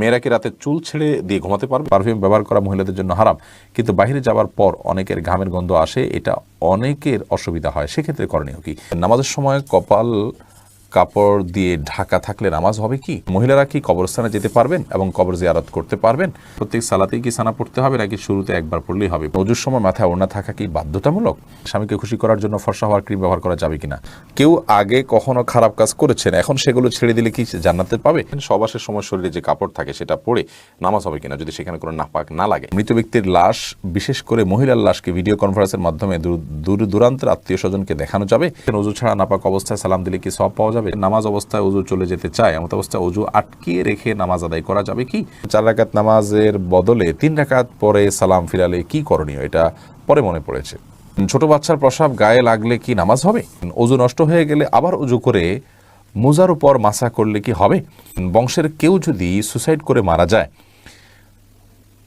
মেয়েরা কি রাতে চুল ছেড়ে দিয়ে ঘুমাতে পারবে? পারফিউম ব্যবহার করা মহিলাদের জন্য হারাম। কিন্তু বাহিরে যাওয়ার পর অনেকের ঘামের গন্ধ আসে, এটা অনেকের অসুবিধা হয়। সেক্ষেত্রে করণীয় কি? নামাজের সময় কপাল কাপড় দিয়ে ঢাকা থাকলে নামাজ হবে কি? মহিলারা কি কবরস্থানে যেতে পারবেন এবং কবর জিয়ারত করতে পারবেন? প্রত্যেক সালাতেই কি সানা পড়তে হবে নাকি শুরুতে একবার পড়লেই হবে? অজুর সময় মাথায় ওড়না থাকা কি বাধ্যতামূলক? স্বামীকে খুশি করার জন্য ফর্সা হওয়ার ক্রিম ব্যবহার করা যাবে কিনা? কেউ আগে কখনো খারাপ কাজ করেছেন, এখন সেগুলো ছেড়ে দিলে কি জান্নাতে পাবে? সবাসের সময় শরীরে যে কাপড় থাকে সেটা পরে নামাজ হবে কিনা যদি সেখানে কোনো নাপাক না লাগে? মৃত ব্যক্তির লাশ, বিশেষ করে মহিলার লাশকে ভিডিও কনফারেন্সের মাধ্যমে দূর- দূর দূরান্তের আত্মীয় স্বজনকে দেখানো যাবে? অজু ছাড়া নাপাক অবস্থায় সালাম দিলে কি সব পাওয়া যাবে? নামাজ অবস্থায় অজু চলে যেতে চায় এমন অবস্থায় অজু আটকিয়ে রেখে নামাজ আদায় করা যাবে কি? চার রাকাত নামাজের বদলে তিন রাকাত পরে সালাম ফিরালে কি করণীয়? এটা পরে মনে পড়েছে। ছোট বাচ্চার প্রসাব গায়ে লাগলে কি নামাজ হবে? অজু নষ্ট হয়ে গেলে আবার অজু করে মোজার উপর মাসা করলে কি হবে? বংশের কেউ যদি সুসাইড করে মারা যায়,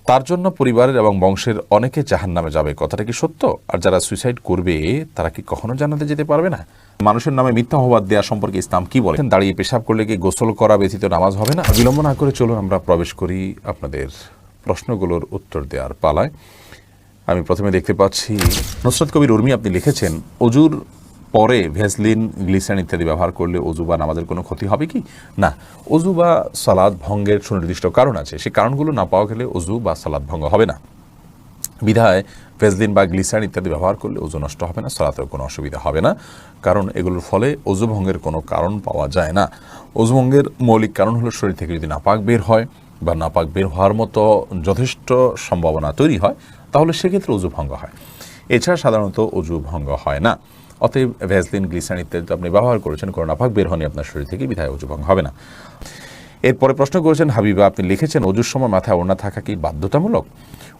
তার জন্য পরিবারের এবং বংশের অনেকে জাহান নামে যাবে। কথাটা কি সত্য? আর যারা সুইসাইড করবে, তারা কি কখনো জানাতে যেতে পারবে না? মানুষের নামে মিথ্যা হবাদ দেওয়া সম্পর্কে ইসলাম কি বলেন দাঁড়িয়ে পেশাব করলে কি গোসল করা ব্যতীত নামাজ হবে না? বিলম্ব না করে চলুন, আমরা প্রবেশ করি আপনাদের প্রশ্নগুলোর উত্তর দেওয়ার পালায়। আমি প্রথমে দেখতে পাচ্ছি, নুসরত কবির উর্মি, আপনি লিখেছেন, অজুর পরে ভেসলিন গ্লিসারিন ইত্যাদি ব্যবহার করলে অজু বা নামাজের কোনো ক্ষতি হবে কি? না, অজু বা সালাদ ভঙ্গের সুনির্দিষ্ট কারণ আছে। সেই কারণগুলো না পাওয়া গেলে অজু বা সালাদ ভঙ্গ হবে না। বিধায় ভেসলিন বা গ্লিসারিন ইত্যাদি ব্যবহার করলে ওজু নষ্ট হবে না সালাতেও কোনো অসুবিধা হবে না। কারণ এগুলোর ফলে অজু ভঙ্গের কোনো কারণ পাওয়া যায় না। অজু ভঙ্গের মৌলিক কারণ হলো শরীর থেকে যদি নাপাক বের হয় বা নাপাক বের হওয়ার মতো যথেষ্ট সম্ভাবনা তৈরি হয়, তাহলে সেক্ষেত্রে অজু ভঙ্গ হয়। এছাড়া সাধারণত অজু ভঙ্গ হয় না। অতএব ভ্যাসলিন গ্লিসারিন ইত্যাদি আপনি ব্যবহার করেছেন, কোনো নাপাক বের হয়নি আপনার শরীর থেকে বিধায় অজু ভঙ্গ হবে না। এরপরে প্রশ্ন করেছেন, হাবিবা, আপনি লিখেছেন অজুর সময় মাথায় ওড়না থাকা কি বাধ্যতামূলক?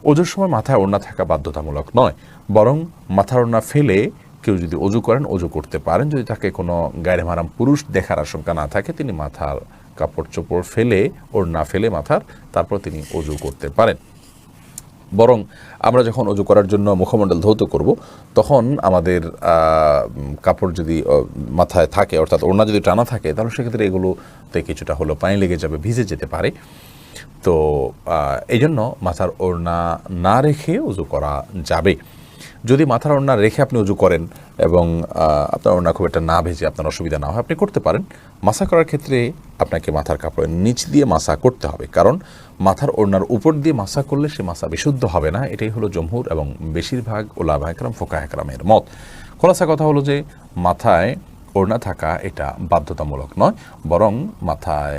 অজুর সময় মাথায় ওড়না থাকা বাধ্যতামূলক নয়, বরং মাথার ওড়না ফেলে কেউ যদি অজু করেন অজু করতে পারেন। যদি তাকে কোনো গায়ে মারাম পুরুষ দেখার আশঙ্কা না থাকে, তিনি মাথার কাপড় চোপড় ফেলে, ওড়না ফেলে মাথার, তারপর তিনি অজু করতে পারেন। বরং আমরা যখন অজু করার জন্য মুখমণ্ডল ধৌত করব, তখন আমাদের কাপড় যদি মাথায় থাকে, অর্থাৎ ওড়না যদি টানা থাকে, তাহলে সেক্ষেত্রে এগুলোতে কিছুটা হলো পানি লেগে যাবে, ভিজে যেতে পারে। তো এই জন্য মাথার ওড়না না রেখে উজু করা যাবে। যদি মাথার ওড়না রেখে আপনি উজু করেন এবং আপনার ওড়না খুব একটা না ভেজে আপনার অসুবিধা না হয়, আপনি করতে পারেন। মাসা করার ক্ষেত্রে আপনাকে মাথার কাপড়ের নিচ দিয়ে মাসা করতে হবে। কারণ মাথার ওড়নার উপর দিয়ে মাসা করলে সে মাসা বিশুদ্ধ হবে না। এটাই হলো জমহুর এবং বেশিরভাগ ওলাভা একরাম ফোকা একরামের মত। খোলাসা কথা হলো যে, মাথায় ওড়না থাকা এটা বাধ্যতামূলক নয়, বরং মাথায়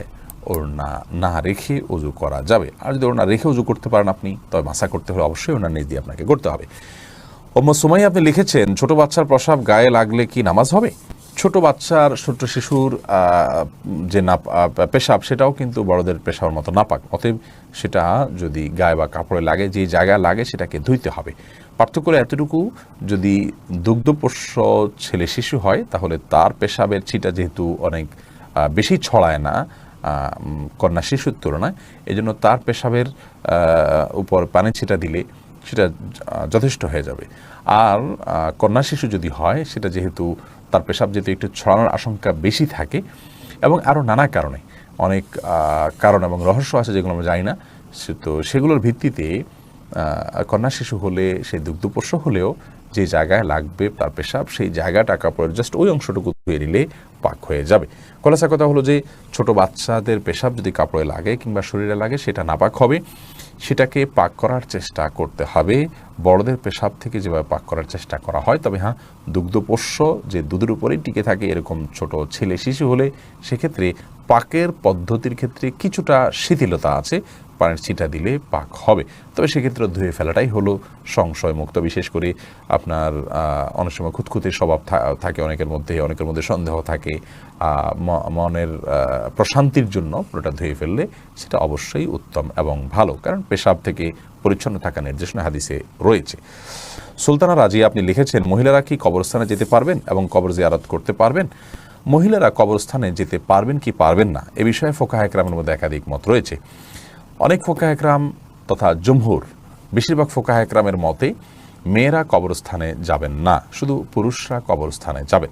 ওড়না না রেখে উজু করা যাবে। আর যদি ওড়না রেখে উজু করতে পারেন আপনি, তবে মাসা করতে হলে অবশ্যই ওড়নার নিচ দিয়ে আপনাকে করতে হবে। ওম্ম সুমাই আপনি লিখেছেন, ছোট বাচ্চার প্রসাব গায়ে লাগলে কি নামাজ হবে? ছোট বাচ্চার ছোট শিশুর যে না পেশাব, সেটাও কিন্তু বড়দের পেশার মতো নাপাক। অতএব সেটা যদি গায়ে বা কাপড়ে লাগে, যে জায়গায় লাগে, সেটাকে ধুইতে হবে। পার্থক্য এতটুকু, যদি দুগ্ধপোষ্য ছেলে শিশু হয়, তাহলে তার পেশাবের ছিটা যেহেতু অনেক বেশি ছড়ায় না কন্যা শিশুর তুলনায়। এজন্য তার পেশাবের উপর পানি ছিটা দিলে সেটা যথেষ্ট হয়ে যাবে। আর কন্যা শিশু যদি হয়, সেটা যেহেতু তার পেশাব যেহেতু একটু ছড়ানোর আশঙ্কা বেশি থাকে এবং আরও নানা কারণে, অনেক কারণ এবং রহস্য আছে যেগুলো আমরা জানি না, সে- তো সেগুলোর ভিত্তিতে কন্যা শিশু হলে সেই দুগ্ধপোষ্য হলেও যে জায়গায় লাগবে তার পেশাব, সেই জায়গাটা কাপড়ের জাস্ট ওই অংশটুকু ধুয়ে নিলে পাক হয়ে যাবে। খোলাসা কথা হলো যে, ছোট বাচ্চাদের পেশাব যদি কাপড়ে লাগে কিংবা শরীরে লাগে, সেটা নাপাক হবে। সেটাকে পাক করার চেষ্টা করতে হবে। বড়দের পেশাব থেকে যেভাবে পাক করার চেষ্টা করা হয়, তবে হ্যাঁ দুগ্ধপোষ্য যে দুধের উপরেই টিকে থাকে এরকম ছোট ছেলে শিশু হলে, সেক্ষেত্রে পাকের পদ্ধতির ক্ষেত্রে কিছুটা শিথিলতা আছে। পানির ছিটা দিলে পাক হবে। তবে সেক্ষেত্রে ধুয়ে ফেলাটাই হলো সংশয় মুক্ত বিশেষ করে আপনার অনেক সময় খুঁতখুঁতে স্বভাব থাকে অনেকের মধ্যে অনেকের মধ্যে সন্দেহ থাকে। মনের প্রশান্তির জন্য পুরোটা ধুয়ে ফেললে সেটা অবশ্যই উত্তম এবং ভালো, কারণ পেশাব থেকে পরিচ্ছন্ন থাকা নির্দেশনা হাদিসে রয়েছে। সুলতানা রাজি, আপনি লিখেছেন, মহিলারা কি কবরস্থানে যেতে পারবেন এবং কবর জিয়ারত করতে পারবেন? মহিলারা কবরস্থানে যেতে পারবেন কি পারবেন না? এ বিষয়ে ফোকাহ একরামের মধ্যে একাধিক মত রয়েছে। অনেক ফোকাহ একরাম তথা জমহুর বেশিরভাগ ফোকাহ একরামের মতে মেয়েরা কবরস্থানে যাবেন না শুধু পুরুষরা কবরস্থানে যাবেন।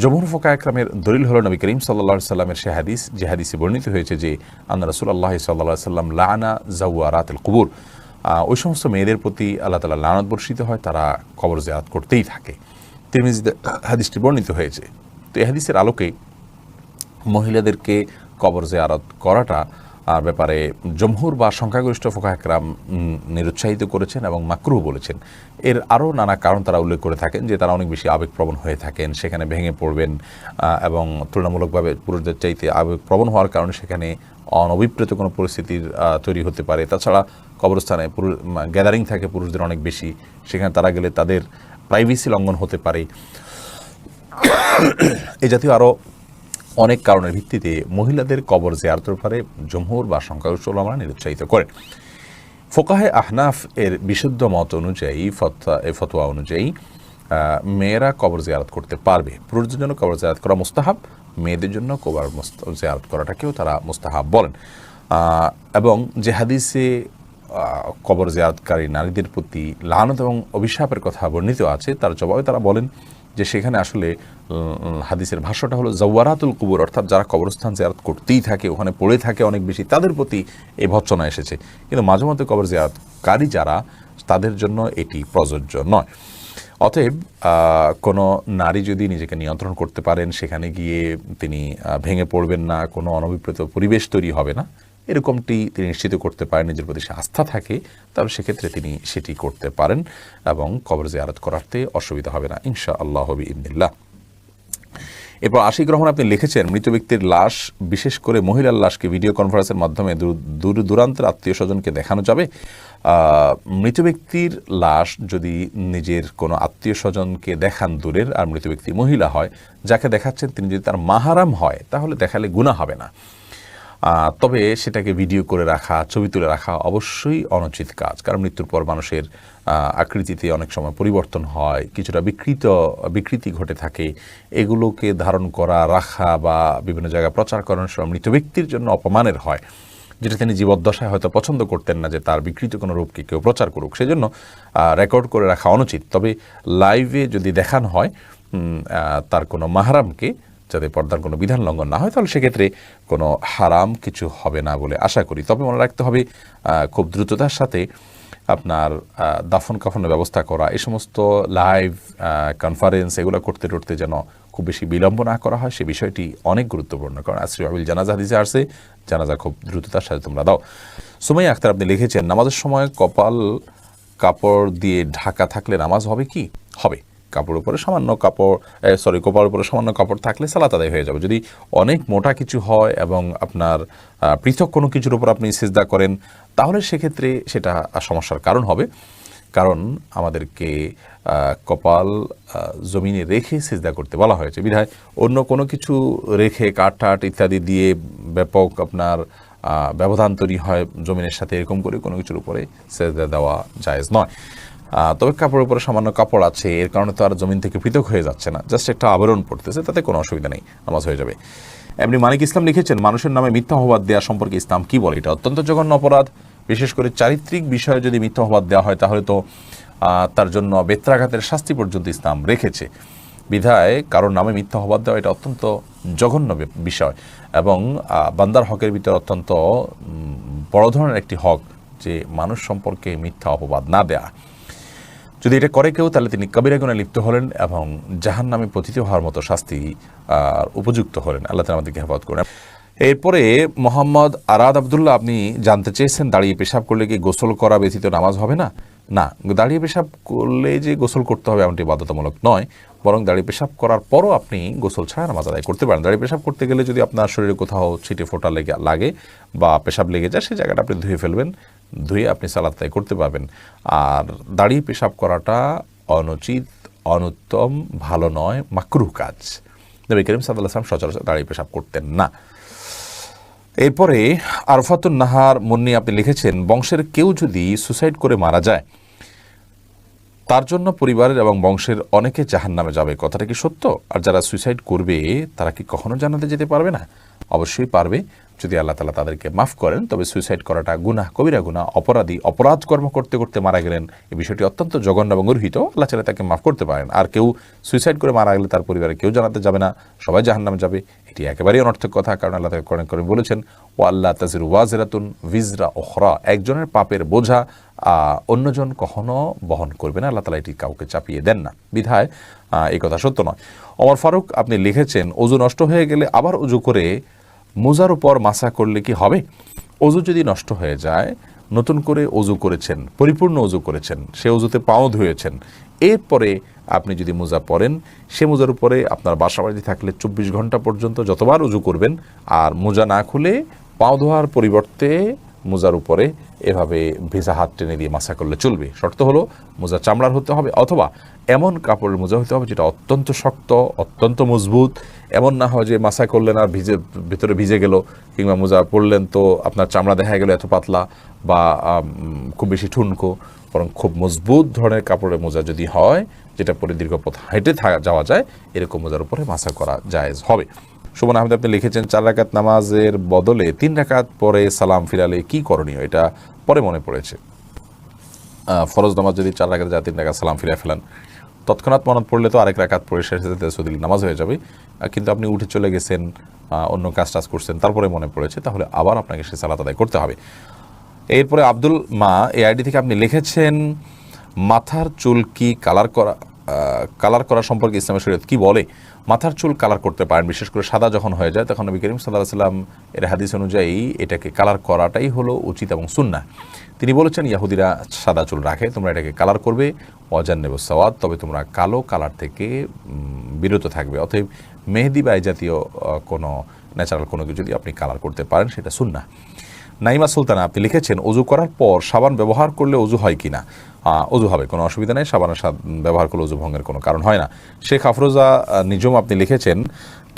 জমহুর ফোকা একরামের দলিল হল নবী করিম সাল্লা সাল্লামের সে হাদিস যে হাদিসে বর্ণিত হয়েছে যে আন্না রসুল আল্লাহ সাল্লাহ সাল্লাম লানা জাউয়ারাত কুবুর। আহ, ওই সমস্ত মেয়েদের প্রতি আল্লাহ তালা লানত বর্ষিত হয় তারা কবর জিয়ারত করতেই থাকে। তিরমিজিতে হাদিসটি বর্ণিত হয়েছে। তো এই হাদিসের আলোকে মহিলাদেরকে কবর জিয়ারত করাটা আর ব্যাপারে জমহুর বা সংখ্যাগরিষ্ঠ ফোকা একরাম নিরুৎসাহিত করেছেন এবং মাকরু বলেছেন। এর আরও নানা কারণ তারা উল্লেখ করে থাকেন যে তারা অনেক বেশি আবেগপ্রবণ হয়ে থাকেন, সেখানে ভেঙে পড়বেন এবং তুলনামূলকভাবে পুরুষদের চাইতে আবেগপ্রবণ হওয়ার কারণে সেখানে অনভিপ্রেত কোনো পরিস্থিতির তৈরি হতে পারে। তাছাড়া কবরস্থানে পুরুষ গ্যাদারিং থাকে পুরুষদের অনেক বেশি। সেখানে তারা গেলে তাদের প্রাইভেসি লঙ্ঘন হতে পারে। এ জাতীয় আরও অনেক কারণের ভিত্তিতে মহিলাদের কবর জিয়ারতের ব্যাপারে জমহুর বা সংখ্যাগরিষ্ঠ ওলামারা নিরুৎসাহিত করেন। ফোকাহে আহনাফ এর বিশুদ্ধ মত অনুযায়ী, ফতোয়া অনুযায়ী মেয়েরা কবর জিয়ারত করতে পারবে। পুরুষদের জন্য কবর জিয়ারত করা মুস্তাহাব, মেয়েদের জন্য কবর জিয়ারত করাটাকেও তারা মুস্তাহাব বলেন। এবং যে হাদিসে কবর জিয়ারতকারী নারীদের প্রতি লানত এবং অভিশাপের কথা বর্ণিত আছে, তার জবাবে তারা বলেন যে সেখানে আসলে হাদিসের ভাষ্যটা হলো, জওয়ারাতুল কুবুর, অর্থাৎ যারা কবরস্থান জিয়ারত করতেই থাকে, ওখানে পড়ে থাকে অনেক বেশি, তাদের প্রতি এই ভৎসনা এসেছে। কিন্তু মাঝে মধ্যে কবর জিয়ারতকারী যারা, তাদের জন্য এটি প্রযোজ্য নয়। অতএব কোনো নারী যদি নিজেকে নিয়ন্ত্রণ করতে পারেন, সেখানে গিয়ে তিনি ভেঙে পড়বেন না, কোনো অনভিপ্রেত পরিবেশ তৈরি হবে না। এরকমটি তিনি নিশ্চিত করতে পারেন, নিজের প্রতি সে আস্থা থাকে, তাহলে সেক্ষেত্রে তিনি সেটি করতে পারেন এবং কবর জিয়ারত করাতে অসুবিধা হবে না ইনশা আল্লাহ হবি ইন্দিল্লাহ এরপর আশিক রহমান আপনি লিখেছেন, মৃত ব্যক্তির লাশ, বিশেষ করে মহিলার লাশকে ভিডিও কনফারেন্সের মাধ্যমে দূর- দূর, দূরান্তের আত্মীয় স্বজনকে দেখানো যাবে। মৃত ব্যক্তির লাশ যদি নিজের কোনো আত্মীয় স্বজনকে দেখান দূরের, আর মৃত ব্যক্তি মহিলা হয়, যাকে দেখাচ্ছেন তিনি যদি তার মাহারাম হয়, তাহলে দেখালে গুণা হবে না। তবে সেটাকে ভিডিও করে রাখা, ছবি তুলে রাখা অবশ্যই অনুচিত কাজ। কারণ মৃত্যুর পর মানুষের আকৃতিতে অনেক সময় পরিবর্তন হয়, কিছুটা বিকৃত, বিকৃতি ঘটে থাকে। এগুলোকে ধারণ করা, রাখা বা বিভিন্ন জায়গায় প্রচার করানোর সময় মৃত ব্যক্তির জন্য অপমানের হয়, যেটা তিনি জীবদ্দশায় হয়তো পছন্দ করতেন না যে তার বিকৃত কোনো রূপকে কেউ প্রচার করুক। সেজন্য রেকর্ড করে রাখা অনুচিত। তবে লাইভে যদি দেখানো হয় তার কোনো মাহারামকে যাতে পর্দার কোনো বিধান লঙ্ঘন না হয়, তাহলে সেক্ষেত্রে কোনো হারাম কিছু হবে না বলে আশা করি। তবে মনে রাখতে হবে খুব দ্রুততার সাথে আপনার দাফন কাফনের ব্যবস্থা করা এই সমস্ত লাইভ কনফারেন্স এগুলো করতে করতে যেন খুব বেশি বিলম্ব না করা হয়, সে বিষয়টি অনেক গুরুত্বপূর্ণ। কারণ আশ্রী আবিল জানাজা হাদিসে আসছে, জানাজা খুব দ্রুততার সাথে তোমরা দাও। সুমাই আক্তার আপনি লিখেছেন, নামাজের সময় কপাল কাপড় দিয়ে ঢাকা থাকলে নামাজ হবে কি? হবে। কাপড় উপরে সামান্য কাপড় সরি কপার উপরে সামান্য কাপড় থাকলে সালাত আদায় হয়ে যাবে। যদি অনেক মোটা কিছু হয় এবং আপনার পৃথক কোনো কিছুর উপর আপনি সিজদা করেন, তাহলে সেক্ষেত্রে সেটা সমস্যার কারণ হবে। কারণ আমাদেরকে কপাল জমিনে রেখে সিজদা করতে বলা হয়েছে। বিধায় অন্য কোনো কিছু রেখে কাঠ টাট ইত্যাদি দিয়ে ব্যাপক আপনার ব্যবধান তৈরি হয় জমিনের সাথে, এরকম করে কোনো কিছুর উপরে সেজদা দেওয়া জায়েজ নয়। তবে কাপড়ের উপরে সামান্য কাপড় আছে, এর কারণে তো আর জমিন থেকে পৃথক হয়ে যাচ্ছে না। জাস্ট একটা আবরণ পড়তেছে, তাতে কোনো অসুবিধা নেই, নামাজ হয়ে যাবে। এমনি মানিক ইসলাম লিখেছেন, মানুষের নামে মিথ্যা অপবাদ দেওয়া সম্পর্কে ইসলাম কি বলে? এটা অত্যন্ত জঘন্য অপরাধ। বিশেষ করে চারিত্রিক বিষয়ে যদি মিথ্যা অপবাদ দেওয়া হয়, তাহলে তো তার জন্য বেত্রাঘাতের শাস্তি পর্যন্ত ইসলাম রেখেছে। বিধায় কারোর নামে মিথ্যা অপবাদ দেওয়া এটা অত্যন্ত জঘন্য বিষয়। এবং বান্দার হকের ভিতরে অত্যন্ত বড় ধরনের একটি হক যে মানুষ সম্পর্কে মিথ্যা অপবাদ না দেয়া। যদি এটা করে কেউ, তাহলে তিনি কবিরা গুণে লিপ্ত হলেন এবং জাহান নামে পতিত হওয়ার মতো শাস্তি উপযুক্ত হলেন। আল্লাহ তালা আমাদেরকে হেফাজত করেন। এরপরে মোহাম্মদ আরাদ আবদুল্লাহ, আপনি জানতে চেয়েছেন দাঁড়িয়ে পেশাব করলে কি গোসল করা ব্যতীত নামাজ হবে না? না, দাঁড়িয়ে পেশাব করলে যে গোসল করতে হবে এমনটি বাধ্যতামূলক নয়, বরং দাঁড়িয়ে পেশাব করার পরও আপনি গোসল ছাড়া নামাজ আদায় করতে পারেন। দাঁড়িয়ে পেশাব করতে গেলে যদি আপনার শরীরে কোথাও ছিটে ফোটা লেগে, লাগে বা পেশাব লেগে যায় সেই জায়গাটা আপনি ধুয়ে ফেলবেন। ধুয়ে আপনি সালাদ তাই করতে পারবেন। আর দাঁড়িয়ে পেশাব করাটা অনুচিত, অনুত্তম, ভালো নয়, মাকরুহ কাজ। নবী করিম সাল্লাহ আসলাম সচরাচর দাঁড়িয়ে পেশাব করতেন না। এরপরে আরফাতুন নাহার মুন্নি আপনি লিখেছেন, বংশের কেউ যদি সুসাইড করে মারা যায়, তার জন্য পরিবারের এবং বংশের অনেকে জাহান নামে যাবে। কথাটা কি সত্য? আর যারা সুইসাইড করবে, তারা কি কখনো জানাতে যেতে পারবে না? অবশ্যই পারবে। যদি আল্লাহ তালা তাদেরকে মাফ করেন, তবে সুইসাইড করাটা গুনাহ, কবিরা গুনাহ, অপরাধী, অপরাধ কর্ম করতে করতে মারা গেলেন। এই বিষয়টি অত্যন্ত জঘন্য এবং গর্হিত। আল্লাহ চাইলে তাকে মাফ করতে পারেন। আর কেউ সুইসাইড করে মারা গেলে তার পরিবারে কেউ জানাতে যাবে না, সবাই জাহান্নামে যাবে। এটি একেবারেই অনর্থক কথা, কারণ আল্লাহ তাকে করেন করে বলেছেন ও আল্লাহ তাজির ওয়াজরাতুন ভিজরা ওখরা একজনের পাপের বোঝা অন্যজন কখনো বহন করবে না। আল্লাহ তালা এটি কাউকে চাপিয়ে দেন না। বিধায় এই কথা সত্য নয়। অমর ফারুক, আপনি লিখেছেন অজু নষ্ট হয়ে গেলে আবার অজু করে মোজার উপর মাসা করলে কি হবে? অজু যদি নষ্ট হয়ে যায়, নতুন করে অজু করেছেন, পরিপূর্ণ অজু করেছেন, সে অজুতে পাও ধুয়েছেন, এরপরে আপনি যদি মোজা পরেন, সে মোজার উপরে আপনার বাসা বাড়িতে থাকলে চব্বিশ ঘণ্টা পর্যন্ত যতবার উজু করবেন, আর মোজা না খুলে পাও ধোয়ার পরিবর্তে মোজার উপরে এভাবে ভেজা হাত টেনে দিয়ে মাসা করলে চলবে। শর্ত হলো মোজা চামড়ার হতে হবে অথবা এমন কাপড়ের মোজা হতে হবে যেটা অত্যন্ত শক্ত, অত্যন্ত মজবুত। এমন না হয় যে মাসা করলেন আর ভিজে, ভিতরে ভিজে গেল কিংবা মোজা পরলেন তো আপনার চামড়া দেখা গেল এত পাতলা বা খুব বেশি ঠুনকো। বরং খুব মজবুত ধরনের কাপড়ের মোজা যদি হয়, যেটা পরে দীর্ঘ পথ হেঁটে যাওয়া যায়, এরকম মোজার উপরে মাসা করা জায়েজ হবে। সুমন আহমেদ, আপনি লিখেছেন, চার রাকাত নামাজের বদলে তিন রাকাত পরে সালাম ফিরালে কি করণীয়? এটা পরে মনে পড়েছে। ফরজ নামাজ যদি চার রাকাত যায়, তিন রাকাত সালাম ফিরে ফেলেন, তৎক্ষণাৎ মনত পড়লে তো আরেক রাকাত পড়ে শেষে তেসুদিল নামাজ হয়ে যাবে। কিন্তু আপনি উঠে চলে গেছেন অন্য কাজ টাজ করছেন, তারপরে মনে পড়েছে, তাহলে আবার আপনাকে সে সালাত আদায় করতে হবে। এরপরে আব্দুল মা এই আইডি থেকে আপনি লিখেছেন, মাথার চুল কি কালার করা কালার করা সম্পর্কে ইসলামের শরীয়ত কি বলে? মাথার চুল কালার করতে পারেন, বিশেষ করে সাদা যখন হয়ে যায়, তখন নবী করিম সাল্লাহ সাল্লাম এর হাদিস অনুযায়ী এটাকে কালার করাটাই হলো উচিত এবং সুন্না তিনি বলেছেন, ইয়াহুদিরা সাদা চুল রাখে, তোমরা এটাকে কালার করবে অজান নেব সওয়াদ তবে তোমরা কালো কালার থেকে বিরত থাকবে। অতএব মেহেদি বা জাতীয় কোনো ন্যাচারাল কোনো কিছু যদি আপনি কালার করতে পারেন, সেটা সুন্না নাইমা সুলতানা, আপনি লিখেছেন অজু করার পর সাবান ব্যবহার করলে অজু হয় কি না? অজু হবে, কোনো অসুবিধা নেই সাবানের ব্যবহার করলে অজু ভঙ্গের কোনো কারণ হয় না। শেখ আফরোজা নিজম আপনি লিখেছেন,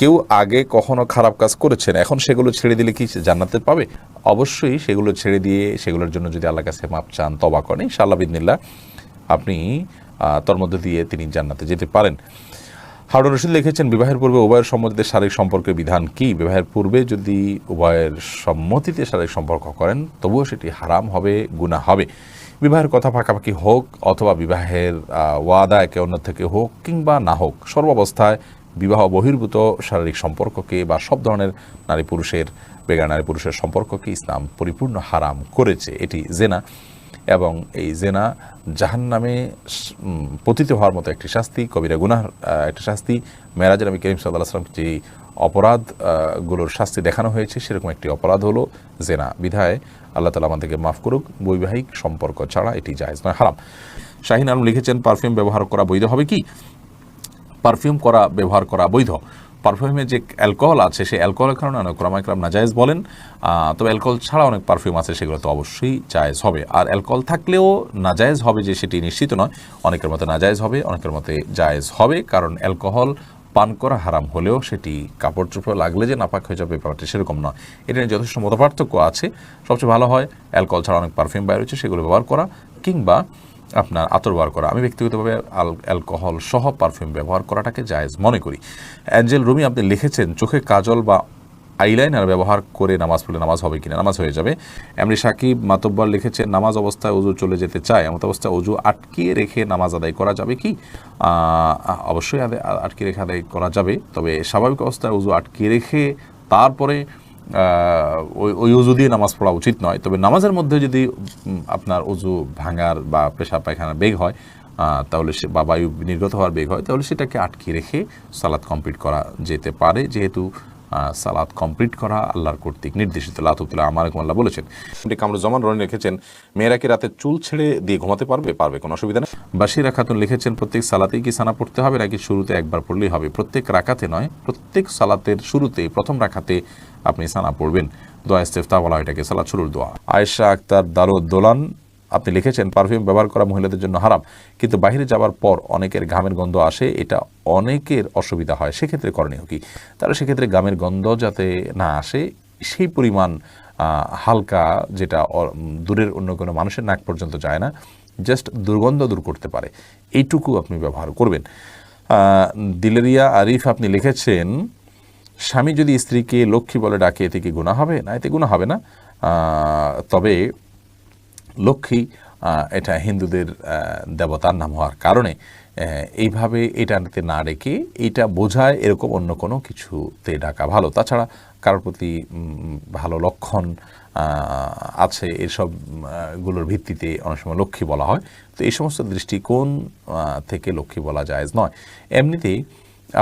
কেউ আগে কখনো খারাপ কাজ করেছেন, এখন সেগুলো ছেড়ে দিলে কি জান্নাতে পাবে? অবশ্যই সেগুলো ছেড়ে দিয়ে, সেগুলোর জন্য যদি আল্লাহ কাছে মাপ চান তবা করেন, ইনশাআল্লাহ বিদিনিল্লাহ, আপনি তোর মধ্যে দিয়ে তিনি জান্নাতে যেতে পারেন। হারুন রশিদ লিখেছেন, বিবাহের পূর্বে উভয়ের সম্মতিতে শারীরিক সম্পর্কের বিধান কি? বিবাহের পূর্বে যদি উভয়ের সম্মতিতে শারীরিক সম্পর্ক করেন, তবুও সেটি হারাম হবে, গুনাহ হবে। বিবাহের কথা পাকাপাকি হোক অথবা বিবাহের ওয়াদা একে অন্য থেকে হোক কিংবা না হোক, সর্বাবস্থায় বিবাহ বহির্ভূত শারীরিক সম্পর্ককে বা সব ধরনের নারী পুরুষের বেগার নারী পুরুষের সম্পর্ককে ইসলাম পরিপূর্ণ হারাম করেছে। এটি জেনা। এবং এই জেনা জাহান নামে পতিত হওয়ার মতো একটি শাস্তি, কবিরা গুনার একটি শাস্তি। মেরাজের আমি করিম সাল্লাহ আসলাম যে অপরাধগুলোর শাস্তি দেখানো হয়েছে, সেরকম একটি অপরাধ হলো জেনা। বিধায় আল্লাহ তালা আমাদেরকে মাফ করুক, বৈবাহিক সম্পর্ক ছাড়া এটি জায়েজ নয়, হারাম। শাহিন আলম লিখেছেন, পারফিউম ব্যবহার করা বৈধ হবে কি? পারফিউম করা, ব্যবহার করা বৈধ। পারফিউমে যে অ্যালকোহল আছে, সেই অ্যালকোহলের কারণে অনেক ক্রমাইক্রম নাজায়েজ বলেন। তবে অ্যালকোহল ছাড়া অনেক পারফিউম আছে, সেগুলো তো অবশ্যই জায়েজ হবে। আর অ্যালকোহল থাকলেও নাজায়েজ হবে যে সেটি নিশ্চিত নয়, অনেকের মতে নাজায়েজ হবে, অনেকের মতে জায়েজ হবে, কারণ অ্যালকোহল পান করা হারাম হলেও সেটি কাপড় চোপড় লাগলে যে নাপাক হয়ে যাবে, ব্যাপারটি সেরকম নয়। এটা নিয়ে যথেষ্ট মতপার্থক্য আছে। সবচেয়ে ভালো হয়, অ্যালকোহল ছাড়া অনেক পারফিউম বাইরে রয়েছে, সেগুলো ব্যবহার করা, কিংবা আপনার আতর ব্যবহার করা। আমি ব্যক্তিগতভাবে অ্যালকোহল সহ পারফিউম ব্যবহার করাটাকে জায়েজ মনে করি। অ্যাঞ্জেল রুমি, আপনি লিখেছেন, চোখে কাজল বা আইলাইনার ব্যবহার করে নামাজ পড়লে নামাজ হবে কিনা? নামাজ হয়ে যাবে। এমনি সাকিব মাতব্বর লিখেছেন, নামাজ অবস্থায় অজু চলে যেতে চায়। এমন অবস্থায় অজু আটকিয়ে রেখে নামাজ আদায় করা যাবে কি? অবশ্যই আটকে রেখে আদায় করা যাবে। তবে স্বাভাবিক অবস্থায় অজু আটকে রেখে তারপরে ওই অজু দিয়ে নামাজ পড়া উচিত নয়, তবে নামাজের মধ্যে যদি আপনার অজু ভাঙার বা পেশা পায়খানার বেগ হয় তাহলে সে বা বায়ু নির্গত হওয়ার বেগ হয়, তাহলে সেটাকে আটকে রেখে সালাদ কমপ্লিট করা যেতে পারে, যেহেতু সালাদ কমপ্লিট করা আল্লাহর কর্তৃক নির্দেশিত। লাতুতুল্লাহ আমার আল্লাহ বলেছেন। কামরুজ্জামান রনি রেখেছেন মেয়েরা কি রাতে চুল ছেড়ে দিয়ে ঘুমাতে পারবে? পারবে কোনো অসুবিধা নেই। বাসিরা খাতুন লিখেছেন প্রত্যেক সালাতেই কি সানা পড়তে হবে নাকি শুরুতে একবার পড়লেই হবে? প্রত্যেক রাখাতে নয় প্রত্যেক সালাতের শুরুতে প্রথম রাখাতে আপনি সানা পড়বেন। দোয়া ইস্তেফতা বলা হয় এটাকে সালাত শুরুর দোয়া। আয়েশা আক্তার দারুদ্দোলান আপনি লিখেছেন, পারফিউম ব্যবহার করা মহিলাদের জন্য হারাম। কিন্তু বাইরে যাওয়ার পর অনেকের ঘামের গন্ধ আসে, এটা অনেকের অসুবিধা হয়। সেক্ষেত্রে করণীয় কি? তাহলে সেক্ষেত্রে ঘামের গন্ধ যাতে না আসে, সেই পরিমাণ হালকা যেটা দূরের অন্য কোনো মানুষের নাক পর্যন্ত যায় না, জাস্ট দুর্গন্ধ দূর করতে পারে। এইটুকু আপনি ব্যবহার করবেন। দিলেরিয়া আরিফ আপনি লিখেছেন, স্বামী যদি স্ত্রীকে লক্ষ্মী বলে ডাকে, এতে কি গুণা হবে? না, এতে গুণা হবে না। তবে লক্ষ্মী এটা হিন্দুদের দেবতার নাম হওয়ার কারণে এইভাবে এটাতে না রেখে এটা বোঝায় এরকম অন্য কোনো কিছুতে ডাকা ভালো। তাছাড়া কারোর প্রতি ভালো লক্ষণ আছে এসবগুলোর ভিত্তিতে অনেক সময় লক্ষ্মী বলা হয়। তো এই সমস্ত দৃষ্টিকোণ থেকে লক্ষ্মী বলা যায় নয়। এমনিতেই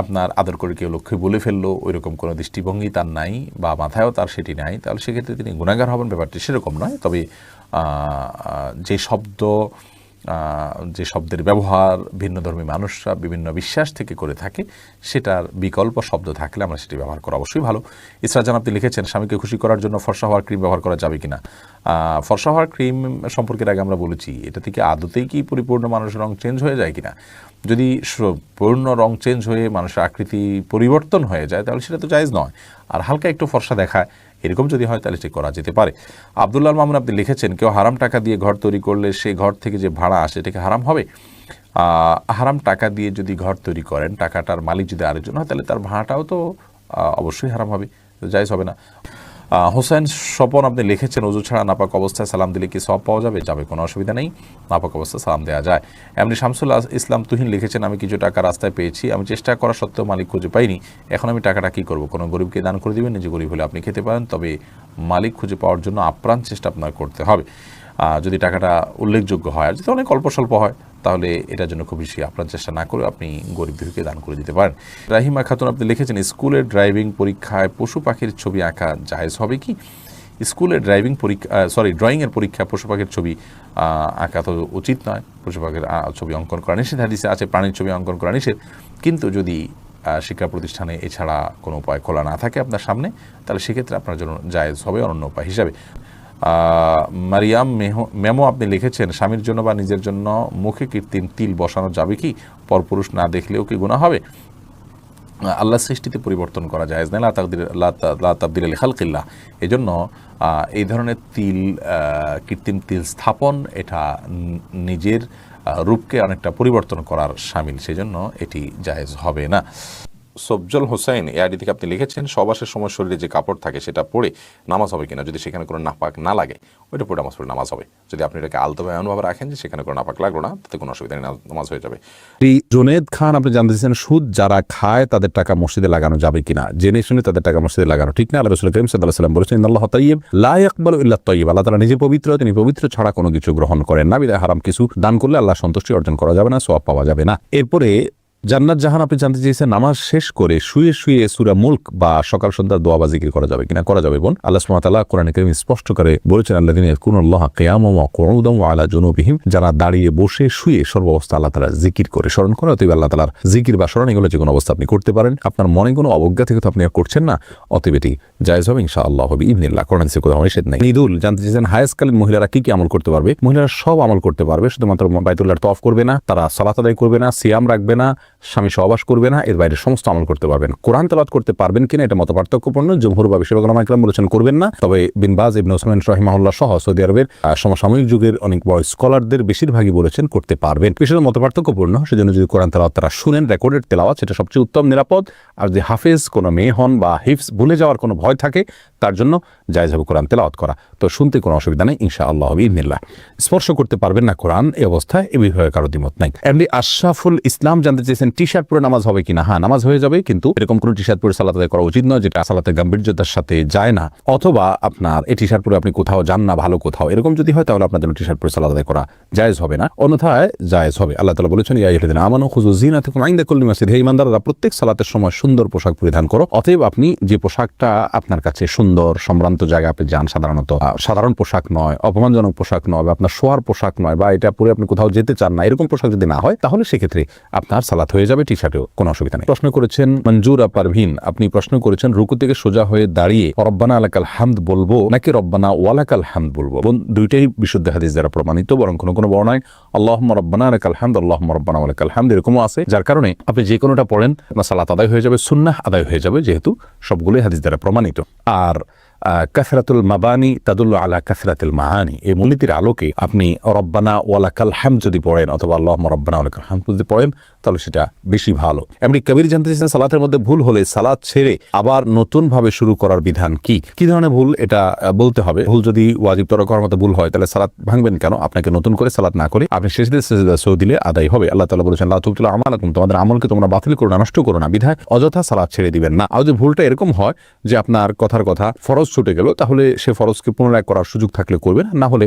আপনার আদর করে কেউ লক্ষ্মী বলে ফেলল ওই রকম কোনো দৃষ্টিভঙ্গি তার নাই বা মাথায়ও তার সেটি নাই, তাহলে সেক্ষেত্রে তিনি গুণাগার হবেন, ব্যাপারটি সেরকম নয়। তবে যে শব্দ যে শব্দের ব্যবহার ভিন্ন ধর্মী মানুষরা বিভিন্ন বিশ্বাস থেকে করে থাকে, সেটার বিকল্প শব্দ থাকলে আমরা সেটি ব্যবহার করা অবশ্যই ভালো। ইসরাজান আপনি লিখেছেন, স্বামীকে খুশি করার জন্য ফর্সা হওয়ার ক্রিম ব্যবহার করা যাবে কিনা? ফর্সা হওয়ার ক্রিম সম্পর্কে এর আগে আমরা বলেছি, এটা থেকে আদতেই কি পরিপূর্ণ মানুষের রং চেঞ্জ হয়ে যায় কিনা? যদি পূর্ণ রং চেঞ্জ হয়ে মানুষের আকৃতি পরিবর্তন হয়ে যায়, তাহলে সেটা তো জায়েজ নয়। আর হালকা একটু ফর্সা দেখায় এরকম যদি হয় তাহলে সেটি করা যেতে পারে। আবদুল্লাহ মামুন আপনি লিখেছেন, কেউ হারাম টাকা দিয়ে ঘর তৈরি করলে সে ঘর থেকে যে ভাড়া আসে এটাকে হারাম হবে? হারাম টাকা দিয়ে যদি ঘর তৈরি করেন, টাকাটার মালিক যদি আরেকজন হয়, তাহলে তার ভাড়াটাও তো অবশ্যই হারাম হবে। জায়জ হবে না। হোসেন, স্বপন, আপনি লিখেছেন অজু ছাড়া নাপাক অবস্থায় সালাম দিলে কি সব পাওয়া যাবে? যাবে, কোনো অসুবিধা নেই। নাপাক অবস্থায় সালাম দেওয়া যায়। এমনি শামসুল ইসলাম তুহিন লিখেছেন, আমি কিছু টাকা রাস্তায় পেয়েছি, আমি চেষ্টা করা সত্ত্বেও মালিক খুঁজে পাইনি। এখন আমি টাকাটা কী করব? কোনো গরিবকে দান করে দিবেন, নিজে গরিব হলে আপনি খেতে পারেন, তবে মালিক খুঁজে পাওয়ার জন্য আপ্রাণ চেষ্টা আপনার করতে হবে। যদি টাকাটা উল্লেখযোগ্য হয়, আর যদি অনেক অল্প স্বল্প হয় তাহলে এটার জন্য খুব বেশি আপনার চেষ্টা না করে আপনি গরিব দুঃখীকে দান করে দিতে পারেন। রাহিমা খাতুন আপনি লিখেছেন, স্কুলের ড্রাইভিং পরীক্ষায় পশু পাখির ছবি আঁকা জায়েজ হবে কি? স্কুলের ড্রাইভিং পরীক্ষা সরি ড্রয়িংয়ের পরীক্ষা পশু পাখির ছবি আঁকা তো উচিত নয়। পশু পাখির ছবি অঙ্কন করা নিষেধ হাদিসে আছে, প্রাণীর ছবি অঙ্কন করা নিষেধ। কিন্তু যদি শিক্ষা প্রতিষ্ঠানে এছাড়া কোনো উপায় খোলা না থাকে আপনার সামনে, তাহলে সেক্ষেত্রে আপনার জন্য জায়েজ হবে অনন্য উপায় হিসাবে। মারিয়াম মেমো আপনি লিখেছেন, স্বামীর জন্য বা নিজের জন্য মুখে কৃত্রিম তিল বসানো যাবে কি? পরপুরুষ না দেখলেও কি গুণা হবে? আল্লাহ সৃষ্টিতে পরিবর্তন করা যায়। না লা তাবদিল আলী খালকিল্লাহ। এই জন্য এই ধরনের তিল কৃত্রিম তিল স্থাপন, এটা নিজের রূপকে অনেকটা পরিবর্তন করার সামিল। সেজন্য এটি জায়েজ হবে না। সবজল এই আইডি থেকে আপনি লিখেছেন, সবাসের সময় শরীরে যে কাপড় থাকে সেটা পরে নামাজ হবে কিনা, যদি সেখানে কোনো নাপাক না লাগে, ওইটা পরে নামাজ পড়ে নামাজ হবে। যদি আপনি এটাকে আলতোভাবে এমনভাবে রাখেন যে সেখানে কোনো নাপাক লাগল না, তাতে কোনো অসুবিধা নেই, নামাজ হয়ে যাবে। জুনেদ খান, আপনি জানতে চাইছেন, সুদ যারা খায় তাদের টাকা মসজিদে লাগানো যাবে কিনা? জেনে শুনে তাদের টাকা মসজিদে লাগানো ঠিক না। আল্লাহ রসুল করিম সাল্লাহ সাল্লাম বলেছেন আল্লাহ তাইব লা ইয়াকবালু ইল্লা তাইব আল্লাহ তাআলা নিজে পবিত্র, তিনি পবিত্র ছাড়া কোনো কিছু গ্রহণ করেন না। বিদায় হারাম কিছু দান করলে আল্লাহ সন্তুষ্টি অর্জন করা যাবে না, সওয়াব পাওয়া যাবে না। এরপরে জান্নাত জাহান আপনি জানতে চেয়েছেন, নামাজ শেষ করে শুয়ে শুয়ে সুরা মুল্ক বা সকাল সন্ধ্যার দোয়া বা জিকির করা যাবে কিনা? করা যাবে বোন। আল্লাহ তাআলা কোরআনে স্পষ্ট করে বলেছেন আল্লাহ কিয়ামান ওয়া কুউদান ওয়া আলা জুনুবিহিম, যারা দাঁড়িয়ে বসে শুয়ে সর্বাবস্থা আল্লাহ তাআলা জিকির করে স্মরণ করে, অতএব আল্লাহ তাআলার জিকির বা স্মরণ এগুলো যে কোনো অবস্থা আপনি করতে পারেন। আপনার মনে কোনো অবজ্ঞা থেকে তো আপনি আর করছেন না, অতএব এটি জায়েজ হবে ইনশাআল্লাহ হবে। ইবনিল্লাহ, কোরআন সে কোথাও নিষেধ নেই। ঈদুল জানতে চেয়েছেন হায়াসকালীন মহিলারা কি কি আমল করতে পারবে? মহিলারা সব আমল করতে পারবে, শুধুমাত্র বাইতুল্লাহ তফ করবে না, তারা সালাত আদায় করবে না, সিয়াম রাখবে না স্বামী সহবাস করবে না, এর বাইরে সমস্ত আমল করতে পারবেন কোরআন তেলাওয়াত করতে পারবেন কিনা এটা মত পার্থক্যপূর্ণ জমহুর বা বিশ্ববাগ ইকরাম বলেছেন, করবেন না। তবে বিন বাজ, ইবনে ওসমান রহিমাহুল্লাহ সহ সৌদি আরবের সমসাময়িক যুগের অনেক বড় স্কলারদের বেশিরভাগই বলেছেন, করতে পারবেন। বিষয়টা মত পার্থক্যপূর্ণ সেজন্য যদি কোরআন তেলাওয়াত তারা শুনেন, রেকর্ডেড তেলাওয়াত, সেটা সবচেয়ে উত্তম, নিরাপদ। আর যে হাফেজ, কোনো মেয়ে হন বা হিফস ভুলে যাওয়ার কোনো ভয় থাকে, তার জন্য জায়জ হবে কোরআন তেলাওয়াত করা। তো শুনতে কোনো অসুবিধা নেই ইনশা আল্লাহ হবে স্পর্শ করতে পারবেন না কোরআন এই অবস্থায় এ বিষয়ে কারও দ্বিমত নাই। এমনি আশরাফুল ইসলাম জানতে চেয়েছেন টি শার্ট পরে নামাজ হবে কিনা? হ্যাঁ নামাজ হয়ে যাবে, কিন্তু এরকম কোনো টি শার্ট পরে সালাত আদায় করা উচিত নয়, যেটা সালাতের গাম্ভীর্যতার সাথে যায় না। অথবা আপনার এই টি শার্ট পরে আপনি কোথাও যান না, ভালো কোথাও, এরকম যদি হয়, তাহলে জন্য টি শার্ট পরে সালাত আদায় করা জায়েজ হবে না। অন্যথায় জায়েজ হবে। আল্লাহ তালা বলেছেন, ইয়া ইহদিন আমানো খুজু জিনাতুকুম ইনদা কুল্লি মাসজিদ। হে ইমানদাররা প্রত্যেক সালাতের সময় সুন্দর পোশাক পরিধান করো। অতএব আপনি যে পোশাকটা আপনার কাছে সুন্দর, সম্ভ্রান্ত জায়গা আপনি যান, সাধারণত সাধারণ পোশাক নয়, অপমানজনক পোশাক নয়, বা আপনার শোয়ার পোশাক নয়, বা এটা পরে আপনি কোথাও যেতে চান না, এরকম পোশাক যদি না হয়, তাহলে সেক্ষেত্রে আপনার সালাত হয়ে যাবে টি শার্টেও কোনো অসুবিধা নেই। প্রশ্ন করেছেন, মঞ্জুরা পারভিন, আপনি প্রশ্ন করেছেন, রুকু থেকে সোজা হয়ে দাঁড়িয়ে রব্বানা আলাকাল হামদ বলব নাকি রব্বানা ওয়ালাকাল হামদ বলব? দুইটাই বিশুদ্ধ হাদিস দ্বারা প্রমাণিত, বরং কোনো কোনো বড় বর্ণায় আল্লাহ রব্বানা আলাকাল হামদ আল্লাহ রব্বানা ওয়ালাকাল হামদ এরকমও আছে, যার কারণে আপনি যে কোনোটা পড়েন, আপনার সালাত আদায় হয়ে যাবে, সুন্নাহ আদায় হয়ে যাবে, যেহেতু সবগুলোই হাদিস দ্বারা প্রমাণিত। আর কাসরাতুল মাবানি তাদুল্লু আলা কাসরাতুল মাহানি। এই মূলনীতির আলোকে আপনি রব্বানা ওয়ালাকাল হাম যদি পড়েন অথবা আল্লাহ রব্বানা ওয়ালাকাল হাম যদি পড়েন, তাহলে সেটা বেশি ভালো। এমনি কবির জানতে চাইছেন, সালাতের মধ্যে ভুল হলে সালাত ছেড়ে আবার নতুন ভাবে শুরু করার বিধান কি? কি ধরনের ভুল এটা বলতে হবে? ভুল যদি ওয়াজিব তরক করার মতো ভুল হয়, তাহলে সালাত ভাঙবেন কেন? আপনাকে নতুন করে সালাত না করে আপনি শেষ দিয়ে সেজদা সৌ দিলে আদায় হবে। আল্লাহ তালা বলেছেন, লা তুবতিলু আমালাকুম তোমাদের আমলকে তোমরা বাতিল করো না, নষ্ট করো না। বিধায় অযথা সালাত ছেড়ে দিবেন না। আর যদি ভুলটা এরকম হয় যে আপনার কথার কথা ফরজ ছুটে গেল, তাহলে সে ফরজকে পুনরায় করার সুযোগ থাকলে করবেন না হলে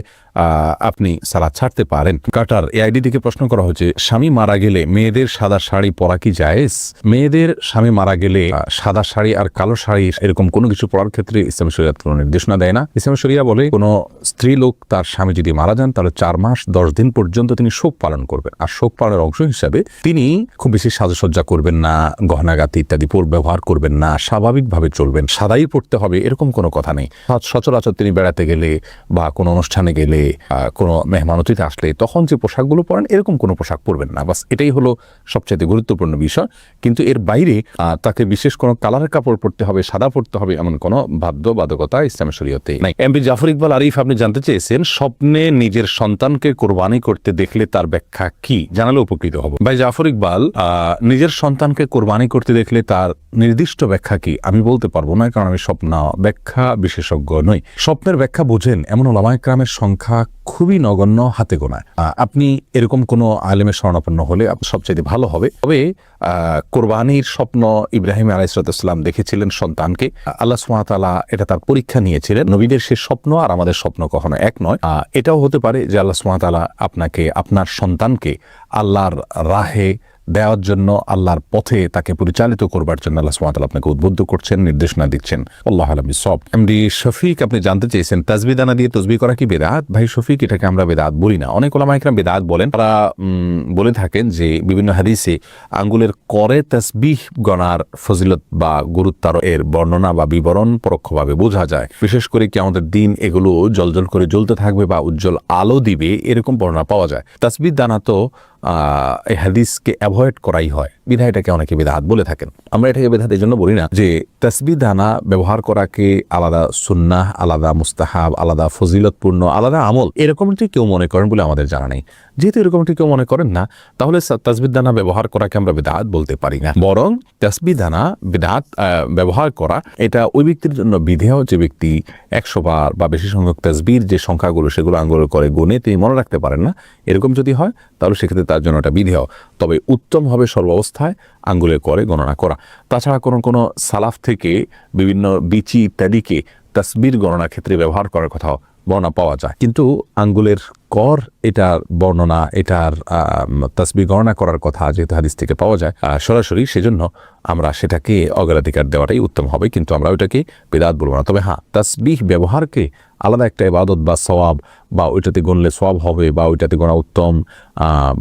আপনি সালাত ছাড়তে পারেন। কাটার এই আইডি থেকে প্রশ্ন করা হচ্ছে স্বামী মারা গেলে মেয়েদের সাদা শাড়ি পরা কি জায়েজ? মেয়েদের স্বামী মারা গেলে সাদা শাড়ি আর কালো শাড়ি এরকম কোনো কিছু পরার ক্ষেত্রে ইসলাম শরিয়াত কোনো নির্দেশনা দেয় না। ইসলাম শরিয়া বলে, কোনো স্ত্রী লোক তার স্বামী যদি মারা যান, তাহলে চার মাস, দশ দিন পর্যন্ত তিনি শোক পালন করবেন। আর শোক পালনের অংশ হিসাবে তিনি খুব বেশি সাজসজ্জা করবেন না, গহনাগাতি ইত্যাদি ব্যবহার করবেন না, স্বাভাবিকভাবে চলবেন, সাদাই পড়তে হবে, এরকম কোনো কথা নেই। সচরাচর তিনি বেড়াতে গেলে বা কোনো অনুষ্ঠানে গেলে কোনো মেহমান অতিথি আসলে তখন যে পোশাকগুলো পরেন, এরকম কোনো পোশাক পরবেন না। বাস এটাই হলো সবচেয়ে গুরুত্বপূর্ণ বিষয়। কিন্তু এর বাইরে তাকে বিশেষ কোনো কালারের কাপড় পরতে হবে, সাদা পরতে হবে এমন কোনো বাধ্যবাধকতা ইসলামের শরীয়তে নাই। এমপি জাফর ইকবাল আরিফ, আপনি জানতে চেয়েছেন, স্বপ্নে নিজের সন্তানকে কোরবানি করতে দেখলে তার ব্যাখ্যা কি? জানালে উপকৃত হব। ভাই জাফর ইকবাল নিজের সন্তানকে কোরবানি করতে দেখলে তার নির্দিষ্ট ব্যাখ্যা কি? আমি বলতে পারব না, কারণ আমি স্বপ্ন ব্যাখ্যা বিশেষজ্ঞ নই। স্বপ্নের ব্যাখ্যা বোঝেন এমন ওলামায় ক্রামের সংখ্যা খুবই নগণ্য হাতে গোনায় আপনি এরকম কোনো আলেমের স্বর্ণাপন্ন হলে সবচাইতে ভালো হবে। তবে কোরবানির স্বপ্ন ইব্রাহিম আলাইসালাম দেখেছিলেন সন্তানকে। আল্লাহ সুমাতালা এটা তার পরীক্ষা নিয়েছিলেন। নবীদের সে স্বপ্ন আর আমাদের স্বপ্ন কখনো এক নয়। এটাও হতে পারে যে আল্লাহ সুমাতালা আপনাকে, আপনার সন্তানকে আল্লাহর রাহে দেওয়ার জন্য আল্লাহর পথে তাকে পরিচালিত করবার জন্য আল্লাহ সুমাতাল আপনাকে উদ্বুদ্ধ করছেন, নির্দেশনা দিচ্ছেন। আল্লাহ আলমী সব। এমডি শফিক, আপনি জানতে চেয়েছেন তাজবি দানা দিয়ে তসবি করা কি বেদাত? ভাই শফিক, এটাকে আমরা বেদাত বলি না। অনেক ওলামা একরাম বেদাত বলেন। তারা বলে থাকেন যে বিভিন্ন হাদিসে আঙ্গুলের করে তসবিহ গণার ফজিলত বা গুরুত্বার এর বর্ণনা বা বিবরণ পরোক্ষভাবে বোঝা যায়। বিশেষ করে কি আমাদের দিন এগুলো জলজল করে জ্বলতে থাকবে বা উজ্জ্বল আলো দিবে, এরকম বর্ণনা পাওয়া যায়। তসবিহ দানা তো এই হাদিসকে অ্যাভয়েড করাই হয়। বিধা এটাকে অনেকে বেদাত বলে থাকেন। আমরা এটাকে বেদাত এই জন্য বলি না যে তসবি দানা ব্যবহার করাকে আলাদা সুন্নাহ, আলাদা মুস্তাহাব, আলাদা ফজিলতপূর্ণ, আলাদা আমল এরকমটি কেউ মনে করেন বলে আমাদের জানা নেই। যেহেতু এরকমটি কেউ মনে করেন না তাহলে তসবি দানা ব্যবহার করাকে আমরা বেদাত বলতে পারি না। বরং তসবি দানা বেদাত আহ, ব্যবহার করা এটা ওই ব্যক্তির জন্য বিধেয় যে ব্যক্তি একশো বার বা বেশি সংখ্যক তসবির যে সংখ্যাগুলো সেগুলো আঙ্গুল করে গুনে তিনি মনে রাখতে পারেন না। এরকম যদি হয় তাহলে সেক্ষেত্রে তার জন্য এটা বিধেয়। তবে উত্তম হবে সর্বাবস্থায় আঙ্গুলে করে গণনা করা। তাছাড়া কোনো কোনো সালাফ থেকে বিভিন্ন বিচি ইত্যাদিকে তসবির গণনার ক্ষেত্রে ব্যবহার করার কথাও বর্ণনা পাওয়া যায়। কিন্তু আঙ্গুলের কর, এটার বর্ণনা, এটার তসবি গণনা করার কথা যেহেতু হাদিস থেকে পাওয়া যায় সরাসরি সেজন্য আমরা সেটাকে অগ্রাধিকার দেওয়াটাই উত্তম হবে, কিন্তু আমরা ওইটাকে বেদাত বলব না। তবে হ্যাঁ তসবিহ ব্যবহারকে আলাদা একটা ইবাদত বা সওয়াব বা ওইটাতে গণলে সওয়াব হবে বা ওইটাতে গণা উত্তম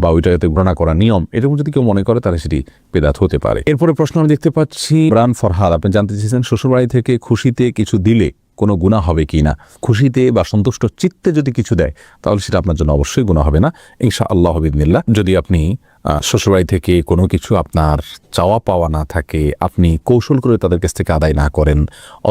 বা ওইটাতে গণনা করা নিয়ম, এরকম যদি কেউ মনে করে তাহলে সেটি বেদাত হতে পারে। এরপরে প্রশ্ন আমি দেখতে পাচ্ছি, ইমরান ফরহাদ, আপনি জানতে চেয়েছেন শ্বশুরবাড়ি থেকে খুশিতে কিছু দিলে কোনো গুণা হবে কি না? খুশিতে বা সন্তুষ্ট চিত্তে যদি কিছু দেয়, তাহলে সেটা আপনার জন্য অবশ্যই গুণা হবে না। ইনশা আল্লাহ হবিদিল্লা যদি আপনি শ্বশুরবাড়ি থেকে কোনো কিছু আপনার চাওয়া পাওয়া না থাকে, আপনি কৌশল করে তাদের কাছ থেকে আদায় না করেন,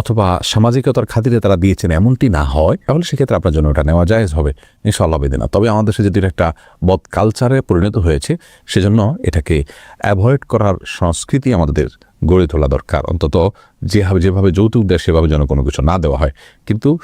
অথবা সামাজিকতার খাতিরে তারা দিয়েছেন এমনটি না হয়, তাহলে সেক্ষেত্রে আপনার জন্য ওটা নেওয়া জায়েজ হবে। ইনশাআল্লাহ বেদিনা তবে আমাদের দেশে যদি একটা বদ কালচারে পরিণত হয়েছে, সেজন্য এটাকে অ্যাভয়েড করার সংস্কৃতি আমাদের গড়ে তোলা দরকার। অন্তত যেভাবে যেভাবে যৌতুক দেয়, সেভাবে যেন কোনো কিছু না দেওয়া হয়। কিন্তু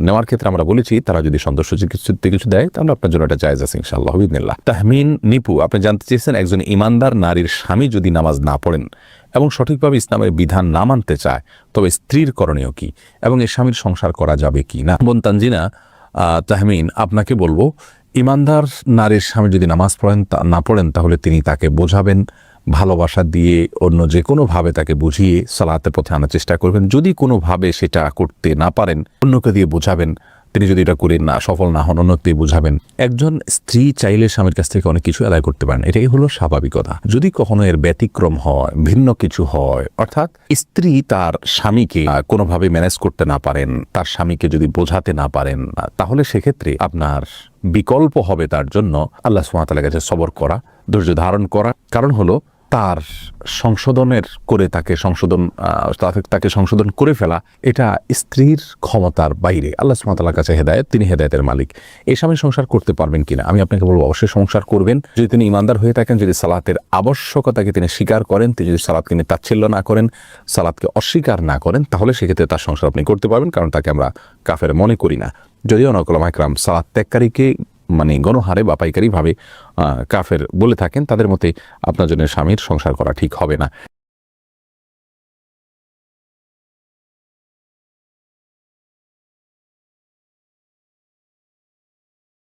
নেওয়ার ক্ষেত্রে আমরা বলেছি, তারা যদি সন্তোষ চিকিৎসা কিছু দেয়, তাহলে আপনার জন্য এটা জায়জ আছে, ইনশাআল্লাহ হবিদিল্লাহ তাহমিন নিপু, আপনি জানতে চেয়েছেন, একজন ইমানদার নারীর স্বামী যদি নামাজ না পড়েন এবং সঠিকভাবে ইসলামের বিধান না মানতে চায়, তবে স্ত্রীর করণীয় কি? এবং এই স্বামীর সংসার করা যাবে কি না? বোন তানজিনা তাহমিন, আপনাকে বলব, ইমানদার নারীর স্বামী যদি নামাজ পড়েন, তা- না পড়েন, তাহলে তিনি তাকে বোঝাবেন। ভালোবাসা দিয়ে অন্য যে কোনোভাবে তাকে বুঝিয়ে সালাতের পথে আনার চেষ্টা করবেন। যদি কোনোভাবে সেটা করতে না পারেন, অন্যকে দিয়ে বোঝাবেন, তিনি যদি এটা করেন না, সফল না হন, অন্যকে দিয়ে বোঝাবেন। একজন স্ত্রী চাইলে স্বামীর কাছ থেকে অনেক কিছু আদায় করতে পারেন। এটাই হলো স্বাভাবিকতা যদি কখনো এর ব্যতিক্রম হয়, ভিন্ন কিছু হয়, অর্থাৎ স্ত্রী তার স্বামীকে কোনোভাবে ম্যানেজ করতে না পারেন, তার স্বামীকে যদি বোঝাতে না পারেন, তাহলে সেক্ষেত্রে আপনার বিকল্প হবে তার জন্য আল্লাহ সুমাতালের কাছে সবর করা, ধৈর্য ধারণ করা। কারণ হলো তার সংশোধনের করে তাকে সংশোধন তাকে- সংশোধন করে ফেলা, এটা স্ত্রীর ক্ষমতার বাইরে। আল্লাহ সুমাতালার কাছে হেদায়ত, তিনি হেদায়তের মালিক। এই স্বামী সংসার করতে পারবেন কিনা? আমি আপনাকে বলব, অবশ্যই সংসার করবেন। যদি তিনি ইমানদার হয়ে থাকেন, যদি সালাতের আবশ্যকতাকে তিনি স্বীকার করেন, তিনি যদি সালাদকে নিয়ে তাচ্ছিল্য না করেন সালাদকে অস্বীকার না করেন, তাহলে সেক্ষেত্রে তার সংসার আপনি করতে পারবেন, কারণ তাকে আমরা কাফের মনে করি না। যদিও নকলম একরাম সালাদ ত্যাগকারীকে মানে গণহারে বা পাইকারিভাবে কাফের বলে থাকেন, তাদের মতে আপনার জন্য স্বামীর সংসার করা ঠিক হবে না।